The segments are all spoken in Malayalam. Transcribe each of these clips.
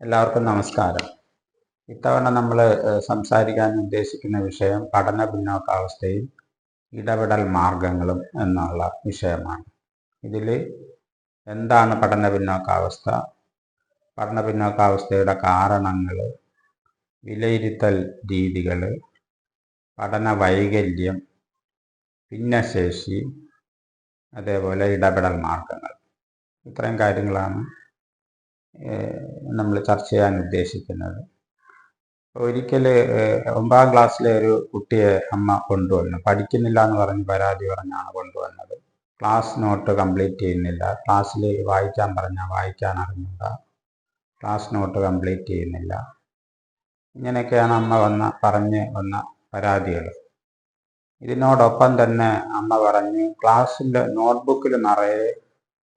എല്ലാവർക്കും നമസ്കാരം. ഇത്തവണ നമ്മൾ സംസാരിക്കാൻ ഉദ്ദേശിക്കുന്ന വിഷയം പഠന പിന്നോക്കാവസ്ഥയും ഇടപെടൽ മാർഗങ്ങളും എന്നുള്ള വിഷയമാണ്. ഇതിൽ എന്താണ് പഠന പിന്നോക്കാവസ്ഥ പഠന പിന്നോക്കാവസ്ഥയുടെ കാരണങ്ങൾ വിലയിരുത്തൽ രീതികൾ പഠന വൈകല്യം ഭിന്നശേഷി അതേപോലെ ഇടപെടൽ മാർഗങ്ങൾ. ഇത്രയും കാര്യങ്ങളാണ് നമ്മൾ ചർച്ച ചെയ്യാൻ ഉദ്ദേശിക്കുന്നത്. ഒരിക്കൽ ഒമ്പതാം ക്ലാസ്സിലെ ഒരു കുട്ടിയെ അമ്മ കൊണ്ടുവന്നു. പഠിക്കുന്നില്ല എന്ന് പറഞ്ഞ് പരാതി പറഞ്ഞാണ് കൊണ്ടുവന്നത്. ക്ലാസ് നോട്ട് കംപ്ലീറ്റ് ചെയ്യുന്നില്ല. ക്ലാസ്സിൽ വായിക്കാൻ പറഞ്ഞാൽ വായിക്കാൻ അറിഞ്ഞില്ല ക്ലാസ് നോട്ട് കംപ്ലീറ്റ് ചെയ്യുന്നില്ല. ഇങ്ങനെയൊക്കെയാണ് അമ്മ വന്ന പറഞ്ഞ് വന്ന പരാതികൾ. ഇതിനോടൊപ്പം തന്നെ അമ്മ പറഞ്ഞു ക്ലാസ്സിൽ നോട്ട്ബുക്കിൽ നിറയെ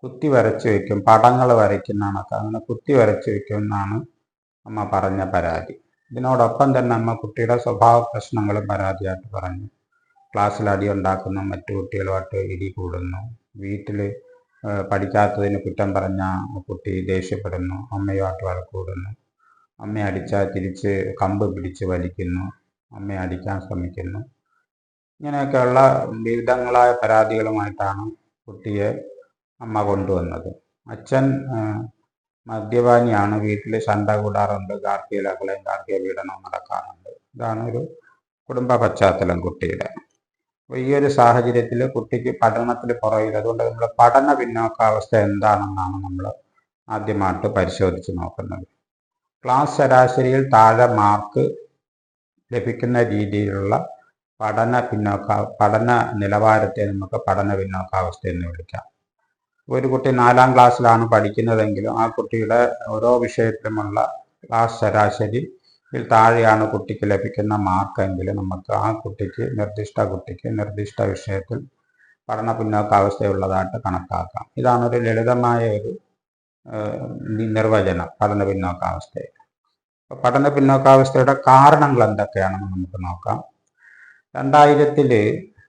കുത്തി വരച്ചു വയ്ക്കും. പടങ്ങൾ വരയ്ക്കുന്ന കണക്ക് അങ്ങനെ കുത്തി വരച്ച് വയ്ക്കും എന്നാണ് അമ്മ പറഞ്ഞ പരാതി. ഇതിനോടൊപ്പം തന്നെ അമ്മ കുട്ടിയുടെ സ്വഭാവ പ്രശ്നങ്ങളും പരാതിയായിട്ട് പറഞ്ഞു. ക്ലാസ്സിൽ അടി ഉണ്ടാക്കുന്ന മറ്റു കുട്ടികളുമായിട്ട് ഇടി കൂടുന്നു. വീട്ടിൽ പഠിക്കാത്തതിന് കുറ്റം പറഞ്ഞ കുട്ടി ദേഷ്യപ്പെടുന്നു. അമ്മയുമായിട്ട് വഴക്കൂടുന്നു അമ്മ അടിച്ചാൽ തിരിച്ച് കമ്പ് പിടിച്ച് വലിക്കുന്നു. അമ്മയെ അടിക്കാൻ ശ്രമിക്കുന്നു. ഇങ്ങനെയൊക്കെയുള്ള വിവിധങ്ങളായ പരാതികളുമായിട്ടാണ് കുട്ടിയെ അമ്മ കൊണ്ടുവന്നത്. അച്ഛൻ മദ്യപാനിയാണ് വീട്ടിൽ ശണ്ട കൂടാറുണ്ട്. ഗാർഹിക ലഹളയും ഗാർഹിക പീഡനവും നടക്കാറുണ്ട്. ഇതാണ് ഒരു കുടുംബ പശ്ചാത്തലം കുട്ടിയുടെ. അപ്പോൾ ഈ ഒരു സാഹചര്യത്തിൽ കുട്ടിക്ക് പഠനത്തിൽ പുറകിൽ അതുകൊണ്ട് നമ്മുടെ പഠന പിന്നോക്കാവസ്ഥ എന്താണെന്നാണ് നമ്മൾ ആദ്യമായിട്ട് പരിശോധിച്ച് നോക്കുന്നത്. ക്ലാസ് ശരാശരിയിൽ താഴെ മാർക്ക് ലഭിക്കുന്ന രീതിയിലുള്ള പഠന പിന്നോക്ക പഠന നിലവാരത്തെ നമുക്ക് പഠന പിന്നോക്കാവസ്ഥ എന്ന് വിളിക്കാം. ഒരു കുട്ടി നാലാം ക്ലാസ്സിലാണ് പഠിക്കുന്നതെങ്കിലും ആ കുട്ടിയുടെ ഓരോ വിഷയത്തിലുമുള്ള ക്ലാസ് ശരാശരി താഴെയാണ് കുട്ടിക്ക് ലഭിക്കുന്ന മാർക്കെങ്കിൽ നമുക്ക് ആ കുട്ടിക്ക് നിർദ്ദിഷ്ട കുട്ടിക്ക് നിർദ്ദിഷ്ട വിഷയത്തിൽ പഠന പിന്നോക്കാവസ്ഥയുള്ളതായിട്ട് കണക്കാക്കാം. ഇതാണ് ഒരു ലളിതമായ ഒരു നിർവചനം പഠന പിന്നോക്കാവസ്ഥയെ പഠന പിന്നോക്കാവസ്ഥയുടെ കാരണങ്ങൾ എന്തൊക്കെയാണെന്ന് നമുക്ക് നോക്കാം. രണ്ടായിരത്തിൽ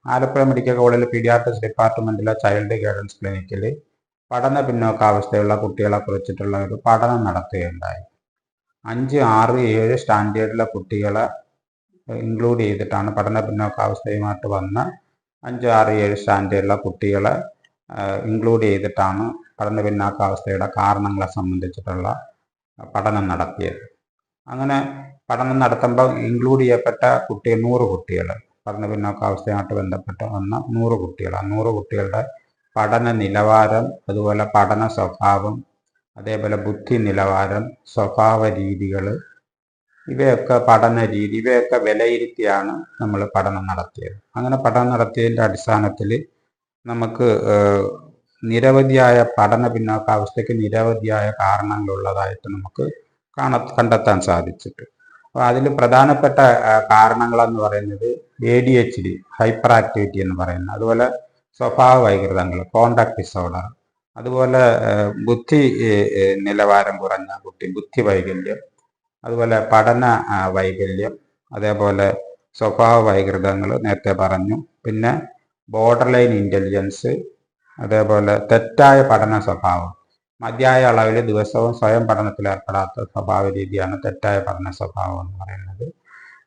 ആലപ്പുഴ മെഡിക്കൽ കോളേജിൽ പീഡിയാട്രിക്സ് ഡിപ്പാർട്ട്മെന്റിലെ ചൈൽഡ് ഗൈഡൻസ് ക്ലിനിക്കിൽ പഠന പിന്നോക്കാവസ്ഥയുള്ള കുട്ടികളെ കുറിച്ചിട്ടുള്ള ഒരു പഠനം നടത്തുകയുണ്ടായി. അഞ്ച് ആറ് ഏഴ് സ്റ്റാൻഡേർഡിലെ കുട്ടികളെ ഇൻക്ലൂഡ് ചെയ്തിട്ടാണ് പഠന പിന്നോക്കാവസ്ഥയുമായിട്ട് വന്ന അഞ്ച് ആറ് ഏഴ് സ്റ്റാൻഡേർഡിലെ കുട്ടികളെ ഇൻക്ലൂഡ് ചെയ്തിട്ടാണ് പഠന പിന്നോക്കാവസ്ഥയുടെ കാരണങ്ങളെ സംബന്ധിച്ചിട്ടുള്ള പഠനം നടത്തിയത്. അങ്ങനെ പഠനം നടത്തുമ്പോൾ ഇൻക്ലൂഡ് ചെയ്യപ്പെട്ട കുട്ടികൾ നൂറ് കുട്ടികൾ പഠന പിന്നോക്കാവസ്ഥയുമായിട്ട് ബന്ധപ്പെട്ട് വന്ന നൂറ് കുട്ടികൾ ആ നൂറ് കുട്ടികളുടെ പഠന നിലവാരം അതുപോലെ പഠന സ്വഭാവം അതേപോലെ ബുദ്ധി നിലവാരം സ്വഭാവ രീതികൾ ഇവയൊക്കെ പഠന രീതി ഇവയൊക്കെ വിലയിരുത്തിയാണ് നമ്മൾ പഠനം നടത്തിയത്. അങ്ങനെ പഠനം നടത്തിയതിന്റെ അടിസ്ഥാനത്തിൽ നമുക്ക് നിരവധിയായ പഠന പിന്നോക്കാവസ്ഥയ്ക്ക് നിരവധിയായ കാരണങ്ങളുള്ളതായിട്ട് നമുക്ക് കാണ കണ്ടെത്താൻ സാധിച്ചിട്ട്. അപ്പോൾ അതിൽ പ്രധാനപ്പെട്ട കാരണങ്ങളെന്ന് പറയുന്നത് A D H D hyperactivity എന്ന് പറയുന്നത്. അതുപോലെ സ്വഭാവ വൈകൃതങ്ങൾ കോണ്ടാക്ട് ഡിസോർഡർ അതുപോലെ ബുദ്ധി നിലവാരം കുറഞ്ഞ കുട്ടി ബുദ്ധി വൈകല്യം അതുപോലെ പഠന വൈകല്യം അതേപോലെ സ്വഭാവ വൈകൃതങ്ങൾ നേരത്തെ പറഞ്ഞു. പിന്നെ ബോർഡർ ലൈൻ ഇന്റലിജൻസ് അതേപോലെ തെറ്റായ പഠന സ്വഭാവം മതിയായ അളവിൽ ദിവസവും സ്വയം പഠനത്തിൽ ഏർപ്പെടാത്ത സ്വഭാവ രീതിയാണ് തെറ്റായ പഠന സ്വഭാവം എന്ന് പറയുന്നത്.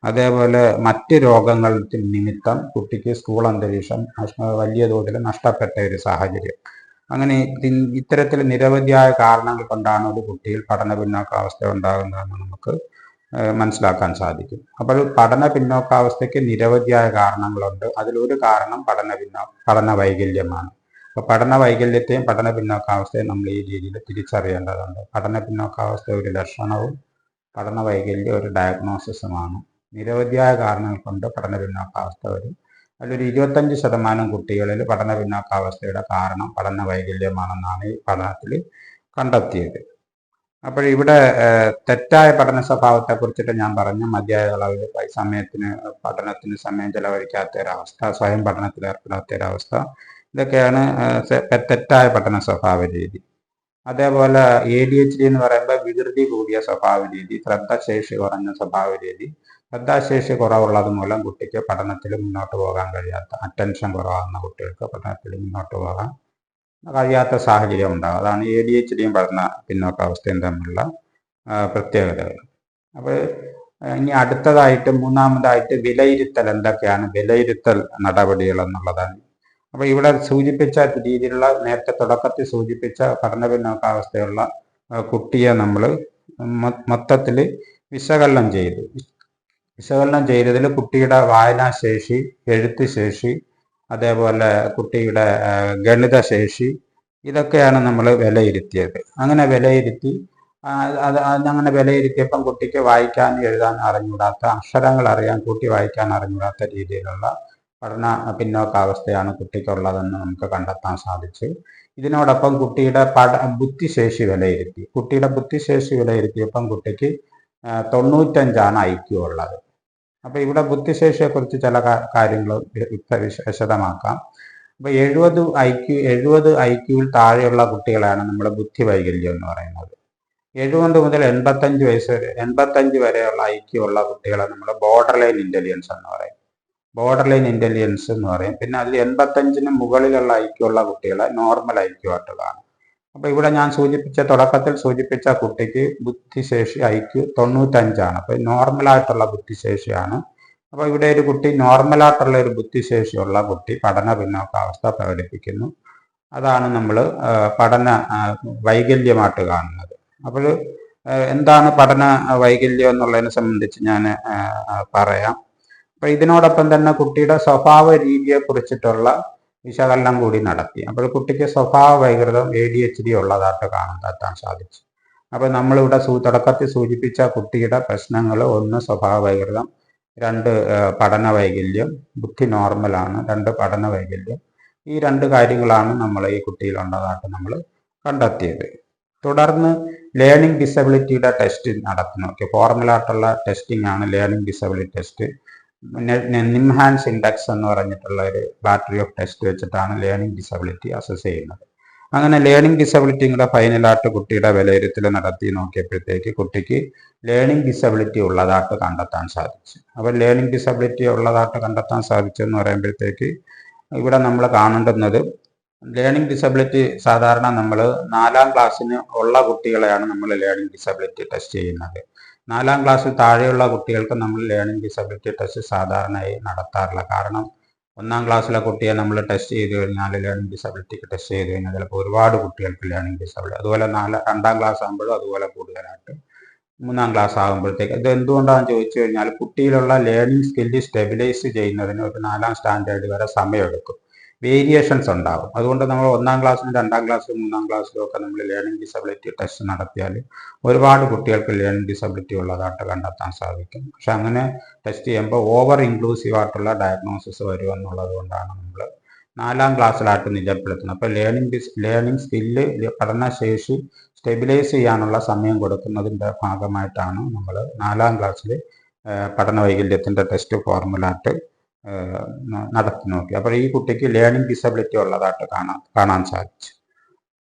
അതേപോലെ മറ്റ് രോഗങ്ങൾ നിമിത്തം കുട്ടിക്ക് സ്കൂൾ അന്തരീക്ഷം വലിയ തോതിൽ നഷ്ടപ്പെട്ട ഒരു സാഹചര്യം. അങ്ങനെ ഇത്തരത്തിൽ നിരവധിയായ കാരണങ്ങൾ കൊണ്ടാണ് ഒരു കുട്ടിയിൽ പഠന പിന്നോക്കാവസ്ഥ ഉണ്ടാകുന്നതെന്ന് നമുക്ക് മനസ്സിലാക്കാൻ സാധിക്കും. അപ്പോൾ പഠന പിന്നോക്കാവസ്ഥയ്ക്ക് നിരവധിയായ കാരണങ്ങളുണ്ട്. അതിലൊരു കാരണം പഠന പിന്നോ പഠന വൈകല്യമാണ്. അപ്പോൾ പഠന വൈകല്യത്തെയും പഠന പിന്നോക്കാവസ്ഥയും നമ്മൾ ഈ രീതിയിൽ തിരിച്ചറിയേണ്ടതുണ്ട്. പഠന പിന്നോക്കാവസ്ഥ ഒരു ലക്ഷണവും പഠന വൈകല്യം ഒരു ഡയഗ്നോസിസുമാണ് നിരവധിയായ കാരണങ്ങൾ കൊണ്ട് പഠന പിന്നോക്കാവസ്ഥ വരും അതിലൊരു ഇരുപത്തഞ്ച് ശതമാനം കുട്ടികളിൽ പഠന പിന്നോക്കാവസ്ഥയുടെ കാരണം പഠന വൈകല്യമാണെന്നാണ് ഈ പഠനത്തിൽ കണ്ടെത്തിയത്. അപ്പോൾ ഇവിടെ തെറ്റായ പഠന സ്വഭാവത്തെ കുറിച്ചിട്ട് ഞാൻ പറഞ്ഞു മതിയായ അളവിൽ സമയത്തിന് പഠനത്തിന് സമയം ചെലവഴിക്കാത്ത ഒരവസ്ഥ സ്വയം പഠനത്തിൽ ഏർപ്പെടാത്ത ഒരവസ്ഥ ഇതൊക്കെയാണ് തെറ്റായ പഠന സ്വഭാവ രീതി. അതേപോലെ എ ഡി എച്ച് ഡി എന്ന് പറയുമ്പോൾ വികൃതി കൂടിയ സ്വഭാവ രീതി ശ്രദ്ധശേഷി കുറഞ്ഞ സ്വഭാവ രീതി ശ്രദ്ധാശേഷി കുറവുള്ളത് മൂലം കുട്ടിക്ക് പഠനത്തിൽ മുന്നോട്ട് പോകാൻ കഴിയാത്ത അറ്റൻഷൻ കുറവാകുന്ന കുട്ടികൾക്ക് പഠനത്തിൽ മുന്നോട്ട് പോകാൻ കഴിയാത്ത സാഹചര്യം ഉണ്ടാകും. അതാണ് എ ഡി എച്ച് ഡിയും പഠന പിന്നോക്കാവസ്ഥയും തമ്മിലുള്ള പ്രത്യേകതകൾ. അപ്പോൾ ഇനി അടുത്തതായിട്ട് മൂന്നാമതായിട്ട് വിലയിരുത്തൽ എന്തൊക്കെയാണ്? വിലയിരുത്തൽ നടപടികൾ എന്നുള്ളതാണ്. അപ്പോൾ ഇവിടെ സൂചിപ്പിച്ച രീതിയിലുള്ള നേരത്തെ തുടക്കത്തിൽ സൂചിപ്പിച്ച പഠന പിന്നോക്കാവസ്ഥയുള്ള കുട്ടിയെ നമ്മൾ മൊത്തത്തിൽ വിശകലനം ചെയ്തു. വിശകലനം ചെയ്തതിൽ കുട്ടിയുടെ വായനാശേഷി എഴുത്ത് ശേഷി അതേപോലെ കുട്ടിയുടെ ഗണിതശേഷി ഇതൊക്കെയാണ് നമ്മൾ വിലയിരുത്തിയത്. അങ്ങനെ വിലയിരുത്തി അത് അങ്ങനെ വിലയിരുത്തിയപ്പം കുട്ടിക്ക് വായിക്കാൻ എഴുതാൻ അറിഞ്ഞുകൂടാത്ത അക്ഷരങ്ങൾ അറിയാൻ കുട്ടി വായിക്കാൻ അറിഞ്ഞുകൂടാത്ത രീതിയിലുള്ള പഠന പിന്നോക്കാവസ്ഥയാണ് കുട്ടിക്കുള്ളതെന്ന് നമുക്ക് കണ്ടെത്താൻ സാധിച്ചു. ഇതിനോടൊപ്പം കുട്ടിയുടെ പഠ ബുദ്ധിശേഷി വിലയിരുത്തി. കുട്ടിയുടെ ബുദ്ധിശേഷി വിലയിരുത്തിയപ്പം കുട്ടിക്ക് തൊണ്ണൂറ്റഞ്ചാണ് ഐക്യു അപ്പോൾ ഇവിടെ ബുദ്ധിശേഷിയെക്കുറിച്ച് ചില കാര്യങ്ങൾ വിശദമാക്കാം. അപ്പൊ എഴുപത് ഐ ക്യു എഴുപത് ഐ ക്യുവിൽ താഴെയുള്ള കുട്ടികളാണ് നമ്മുടെ ബുദ്ധി വൈകല്യം എന്ന് പറയുന്നത്. എഴുപത് മുതൽ എൺപത്തഞ്ച് വയസ്സ് വരെ എൺപത്തഞ്ച് വരെയുള്ള ഐ ക്യു ഉള്ള കുട്ടികളെ നമ്മൾ ബോർഡർ ലൈൻ ഇന്റലിജൻസ് എന്ന് പറയും. ബോർഡർ ലൈൻ ഇന്റലിജൻസ് എന്ന് പറയും. പിന്നെ അതിൽ എൺപത്തഞ്ചിന് മുകളിലുള്ള ഐ ക്യു ഉള്ള കുട്ടികളെ നോർമൽ ഐ ആയിട്ട് കാണും അപ്പോൾ ഇവിടെ ഞാൻ സൂചിപ്പിച്ച തുടക്കത്തിൽ സൂചിപ്പിച്ച കുട്ടിക്ക് ബുദ്ധിശേഷി ഐക്യു തൊണ്ണൂറ്റഞ്ചാണ്. അപ്പോൾ നോർമലായിട്ടുള്ള ബുദ്ധിശേഷിയാണ്. അപ്പൊ ഇവിടെ ഒരു കുട്ടി നോർമലായിട്ടുള്ള ഒരു ബുദ്ധിശേഷിയുള്ള കുട്ടി പഠന പിന്നോക്കാവസ്ഥ പ്രകടിപ്പിക്കുന്നു. അതാണ് നമ്മൾ പഠന വൈകല്യമായിട്ട് കാണുന്നത്. അപ്പോൾ എന്താണ് പഠന വൈകല്യം എന്നുള്ളതിനെ സംബന്ധിച്ച് ഞാൻ പറയാം. അപ്പൊ ഇതിനോടൊപ്പം തന്നെ കുട്ടിയുടെ സ്വഭാവ രീതിയെ കുറിച്ചിട്ടുള്ള വിശകലനം കൂടി നടത്തി. അപ്പോൾ കുട്ടിക്ക് സ്വഭാവ വൈകൃതം എ ഡി എച്ച് ഡി ഉള്ളതായിട്ട് കാണാൻ സാധിച്ചു. അപ്പോൾ നമ്മളിവിടെ തുടക്കത്തിൽ സൂചിപ്പിച്ച കുട്ടിയുടെ പ്രശ്നങ്ങൾ ഒന്ന് സ്വഭാവ വൈകൃതം രണ്ട് പഠന വൈകല്യം ബുദ്ധി നോർമലാണ് രണ്ട് പഠന വൈകല്യം. ഈ രണ്ട് കാര്യങ്ങളാണ് നമ്മൾ ഈ കുട്ടിയിലുള്ളതായിട്ട് നമ്മൾ കണ്ടെത്തിയത്. തുടർന്ന് ലേണിംഗ് ഡിസബിലിറ്റിയുടെ ടെസ്റ്റ് നടത്തി നോക്കി ഫോർമുലായിട്ടുള്ള ടെസ്റ്റിംഗ് ആണ് learning disability test NIMHANS index എന്ന് പറഞ്ഞിട്ടുള്ള ഒരു ബാറ്ററി ഓഫ് ടെസ്റ്റ് വെച്ചിട്ടാണ് ലേണിംഗ് ഡിസബിലിറ്റി അസസ് ചെയ്യുന്നത്. അങ്ങനെ ലേണിംഗ് ഡിസബിലിറ്റിയുടെ ഫൈനലായിട്ട് കുട്ടിയുടെ വിലയിരുത്തൽ നടത്തി നോക്കിയപ്പോഴത്തേക്ക് കുട്ടിക്ക് ലേണിംഗ് ഡിസബിലിറ്റി ഉള്ളതായിട്ട് കണ്ടെത്താൻ സാധിച്ചു. അപ്പോൾ ലേണിംഗ് ഡിസബിലിറ്റി ഉള്ളതായിട്ട് കണ്ടെത്താൻ സാധിച്ചു എന്ന് പറയുമ്പോഴത്തേക്ക് ഇവിടെ നമ്മൾ കാണേണ്ടുന്നത് ലേണിംഗ് ഡിസബിലിറ്റി സാധാരണ നമ്മൾ നാലാം ക്ലാസ്സിന് ഉള്ള കുട്ടികളെയാണ് നമ്മൾ ലേണിംഗ് ഡിസബിലിറ്റി ടെസ്റ്റ് ചെയ്യുന്നത്. നാലാം ക്ലാസ്സിൽ താഴെയുള്ള കുട്ടികൾക്ക് നമ്മൾ ലേണിംഗ് ഡിസബിലിറ്റി ടെസ്റ്റ് സാധാരണയായി നടത്താറില്ല. കാരണം ഒന്നാം ക്ലാസ്സിലെ കുട്ടിയെ നമ്മൾ ടെസ്റ്റ് ചെയ്ത് കഴിഞ്ഞാൽ ലേണിംഗ് ഡിസബിലിറ്റിക്ക് ടെസ്റ്റ് ചെയ്ത് കഴിഞ്ഞാൽ ചിലപ്പോൾ ഒരുപാട് കുട്ടികൾക്ക് ലേണിംഗ് ഡിസബിലിറ്റി അതുപോലെ നാല് രണ്ടാം ക്ലാസ് ആകുമ്പോഴും അതുപോലെ കൂടുതലായിട്ട് മൂന്നാം ക്ലാസ് ആകുമ്പോഴത്തേക്ക്. ഇത് എന്തുകൊണ്ടാണെന്ന് ചോദിച്ചു കഴിഞ്ഞാൽ കുട്ടിയിലുള്ള ലേണിംഗ് സ്കില്ല് സ്റ്റെബിലൈസ് ചെയ്യുന്നതിന് ഒരു നാലാം സ്റ്റാൻഡേർഡ് വരെ സമയമെടുക്കും. വേരിയേഷൻസ് ഉണ്ടാകും അതുകൊണ്ട് നമ്മൾ ഒന്നാം ക്ലാസ്സിലും രണ്ടാം ക്ലാസ്സിലും മൂന്നാം ക്ലാസ്സിലും ഒക്കെ നമ്മൾ ലേണിംഗ് ഡിസബിലിറ്റി ടെസ്റ്റ് നടത്തിയാൽ ഒരുപാട് കുട്ടികൾക്ക് ലേണിംഗ് ഡിസബിലിറ്റി ഉള്ളതായിട്ട് കണ്ടെത്താൻ സാധിക്കും. പക്ഷെ അങ്ങനെ ടെസ്റ്റ് ചെയ്യുമ്പോൾ ഓവർ ഇൻക്ലൂസീവ് ആയിട്ടുള്ള ഡയഗ്നോസിസ് വരും എന്നുള്ളത് കൊണ്ടാണ് നമ്മൾ നാലാം ക്ലാസ്സിലായിട്ട് നിജപ്പെടുത്തുന്നത് അപ്പോൾ ലേണിംഗ് ഡിസ് ലേണിംഗ് സ്കില്ല് പഠനശേഷി സ്റ്റെബിലൈസ് ചെയ്യാനുള്ള സമയം കൊടുക്കുന്നതിന്റെ ഭാഗമായിട്ടാണ് നമ്മൾ നാലാം ക്ലാസ്സിൽ പഠന വൈകല്യത്തിന്റെ ടെസ്റ്റ് ഫോർമുലായിട്ട് നടത്തി നോക്കി. അപ്പോൾ ഈ കുട്ടിക്ക് ലേണിംഗ് ഡിസബിലിറ്റി ഉള്ളതായിട്ട് കാണാൻ കാണാൻ സാധിച്ചു.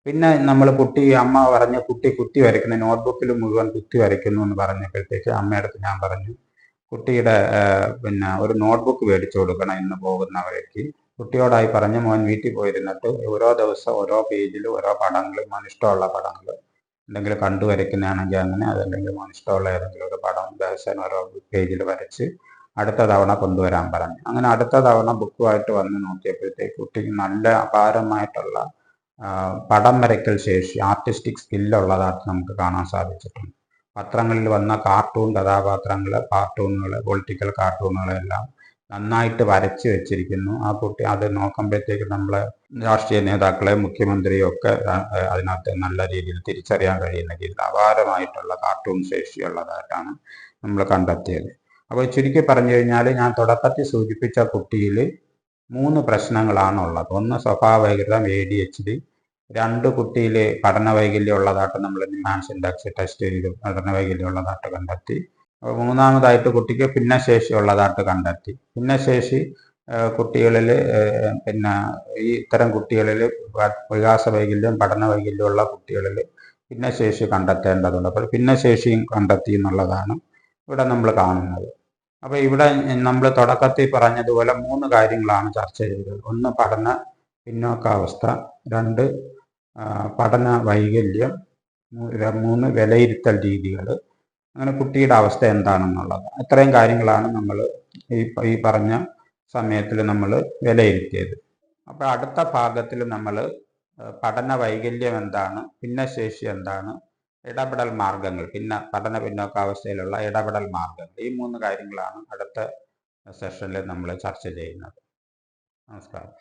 പിന്നെ നമ്മൾ കുട്ടി അമ്മ പറഞ്ഞ കുട്ടി കുത്തി വരയ്ക്കുന്ന നോട്ട്ബുക്കിൽ മുഴുവൻ കുത്തി വരയ്ക്കുന്നു എന്ന് പറഞ്ഞപ്പോഴത്തേക്ക് അമ്മയടുത്ത് ഞാൻ പറഞ്ഞു കുട്ടിയുടെ പിന്നെ ഒരു നോട്ട്ബുക്ക് മേടിച്ചു കൊടുക്കണം ഇന്ന് പോകുന്നവരേക്ക്. കുട്ടിയോടായി പറഞ്ഞ് മോൻ വീട്ടിൽ പോയിരുന്നിട്ട് ഓരോ ദിവസം ഓരോ പേജിൽ ഓരോ പടങ്ങൾ മോൻ ഇഷ്ടമുള്ള പടങ്ങൾ എന്തെങ്കിലും കണ്ടു വരയ്ക്കുന്നതാണെങ്കിൽ അങ്ങനെ അതല്ലെങ്കിൽ മോൻ ഇഷ്ടമുള്ള ഏതെങ്കിലും ഒരു പടം ദിവസം ഓരോ പേജിൽ വരച്ച് അടുത്ത തവണ കൊണ്ടുവരാൻ പറഞ്ഞു. അങ്ങനെ അടുത്ത തവണ ബുക്കുമായിട്ട് വന്ന് നോക്കിയപ്പോഴത്തേക്ക് കുട്ടിക്ക് നല്ല അപാരമായിട്ടുള്ള പടം വരയ്ക്കൽ ശേഷി ആർട്ടിസ്റ്റിക് സ്കില്ലുള്ളതായിട്ട് നമുക്ക് കാണാൻ സാധിച്ചിട്ടുണ്ട്. പത്രങ്ങളിൽ വന്ന കാർട്ടൂൺ കഥാപാത്രങ്ങൾ കാർട്ടൂണുകൾ പൊളിറ്റിക്കൽ കാർട്ടൂണുകളെല്ലാം നന്നായിട്ട് വരച്ച് വെച്ചിരിക്കുന്നു. ആ കുട്ടി അത് നോക്കുമ്പോഴത്തേക്ക് നമ്മളെ രാഷ്ട്രീയ നേതാക്കളെ മുഖ്യമന്ത്രിയും ഒക്കെ അതിനകത്ത് നല്ല രീതിയിൽ തിരിച്ചറിയാൻ കഴിയുന്ന രീതിയിൽ അപാരമായിട്ടുള്ള കാർട്ടൂൺ ശേഷിയുള്ളതായിട്ടാണ് നമ്മൾ കണ്ടെത്തിയത്. അപ്പോൾ ചുരുക്കി പറഞ്ഞു കഴിഞ്ഞാൽ ഞാൻ തുടക്കത്തിൽ സൂചിപ്പിച്ച കുട്ടിയിൽ മൂന്ന് പ്രശ്നങ്ങളാണുള്ളത്. ഒന്ന് സ്വഭാവ വൈകൃതം എ ഡി എച്ച് ഡി രണ്ട് കുട്ടിയിൽ പഠന വൈകല്യം ഉള്ളതായിട്ട് നമ്മൾ മാൻസ് ഇൻഡെക്സ് ടെസ്റ്റ് ചെയ്ത് പഠന വൈകല്യം ഉള്ളതായിട്ട് കണ്ടെത്തി മൂന്നാമതായിട്ട് കുട്ടിക്ക് ഭിന്നശേഷി ഉള്ളതായിട്ട് കണ്ടെത്തി. ഭിന്നശേഷി കുട്ടികളിൽ പിന്നെ ഈ ഇത്തരം കുട്ടികളിൽ വികാസ വൈകല്യം പഠന വൈകല്യമുള്ള കുട്ടികളിൽ ഭിന്നശേഷി കണ്ടെത്തേണ്ടതുണ്ട്. അപ്പോൾ ഭിന്നശേഷിയും കണ്ടെത്തി എന്നുള്ളതാണ് ഇവിടെ നമ്മൾ കാണുന്നത്. അപ്പോൾ ഇവിടെ നമ്മൾ തുടക്കത്തിൽ പറഞ്ഞതുപോലെ മൂന്ന് കാര്യങ്ങളാണ് ചർച്ച ചെയ്തത്. ഒന്ന് പഠന പിന്നോക്കാവസ്ഥ രണ്ട് പഠന വൈകല്യം മൂന്ന് വിലയിരുത്തൽ രീതികൾ. അങ്ങനെ കുട്ടിയുടെ അവസ്ഥ എന്താണെന്നുള്ളത്. അത്രയും കാര്യങ്ങളാണ് നമ്മൾ ഈ ഈ പറഞ്ഞ സമയത്തിൽ നമ്മൾ വിലയിരുത്തിയത്. അപ്പോൾ അടുത്ത ഭാഗത്തിൽ നമ്മൾ പഠന വൈകല്യം എന്താണ് ഭിന്നശേഷി എന്താണ് ഇടപെടൽ മാർഗങ്ങൾ പിന്നെ പഠന പിന്നോക്കാവസ്ഥയിലുള്ള ഇടപെടൽ മാർഗങ്ങൾ. ഈ മൂന്ന് കാര്യങ്ങളാണ് അടുത്ത സെഷനിൽ നമ്മൾ ചർച്ച ചെയ്യുന്നത്. നമസ്കാരം.